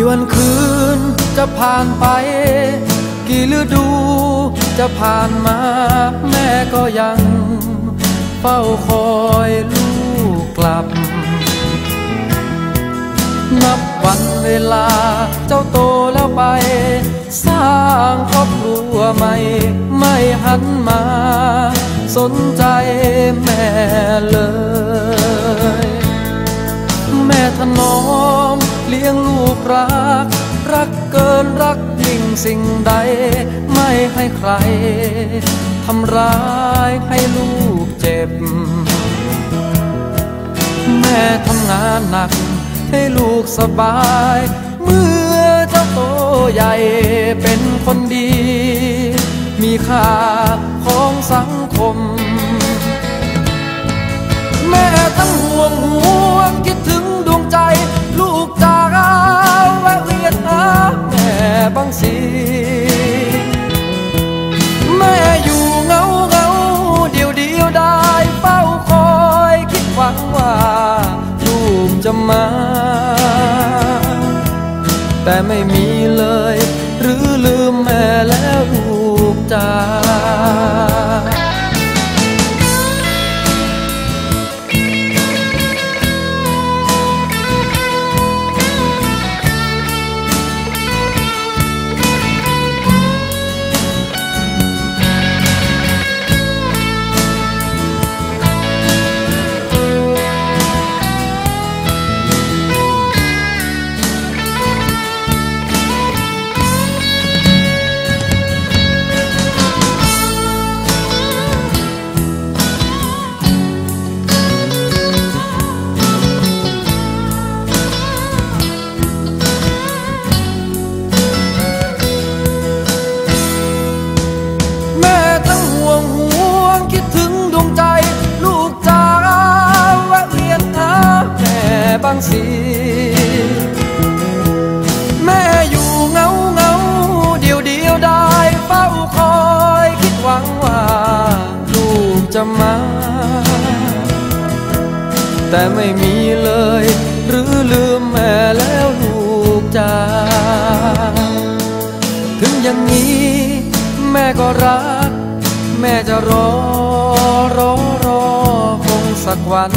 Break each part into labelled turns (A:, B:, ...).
A: กี่วันคืนจะผ่านไป กี่ฤดูจะผ่านมาแม่ก็ยัง เฝ้าคอยลูกกลับ นับวันเวลาเจ้าโตแล้วไป สร้างครอบครัวใหม่ ไม่หันมา สนใจแม่เลย แม่ถนอม เลี้ยงลูกรัก รักเกินรักยิ่งสิ่งใด ไม่ให้ใครทำร้ายให้ลูกเจ็บ แม่ทำงานหนัก ให้ลูกสบาย เมื่อเจ้าโตใหญ่เป็นคนดี มีค่าของสังคม แม่ทั้งห่วงห่ว สีแม่อยู่เงาเงาเดียวเดียวได้เฝ้าคอยคิดหวังว่าลูกจะมา สี แม่อยู่เงาเงาเดียวเดียวได้เฝ้าคอยคิดหวังว่าลูกจะมา แต่ไม่มีเลย หรือลืมแม่แล้วลูกจ้าถึงอย่างนี้แม่ก็รัก แม่จะรอรอรอคงสักวัน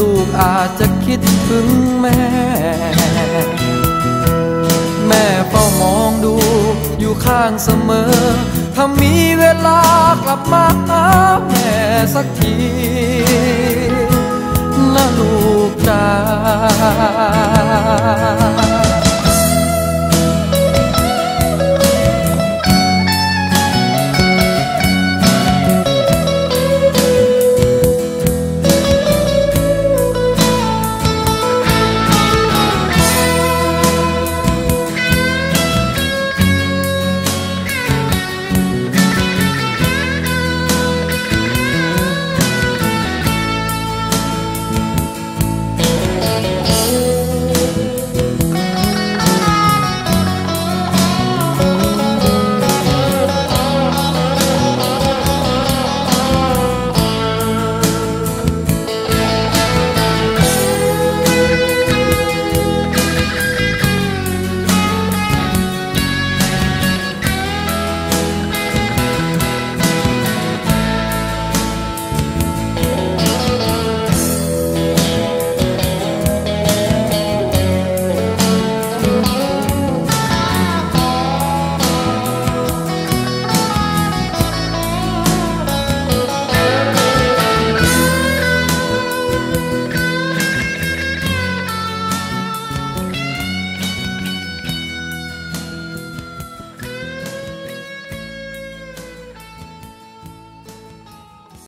A: ลูกอาจจะคิดถึงแม่ แม่เฝ้ามองดูอยู่ข้างเสมอ ถ้ามีเวลากลับมาหาแม่สักที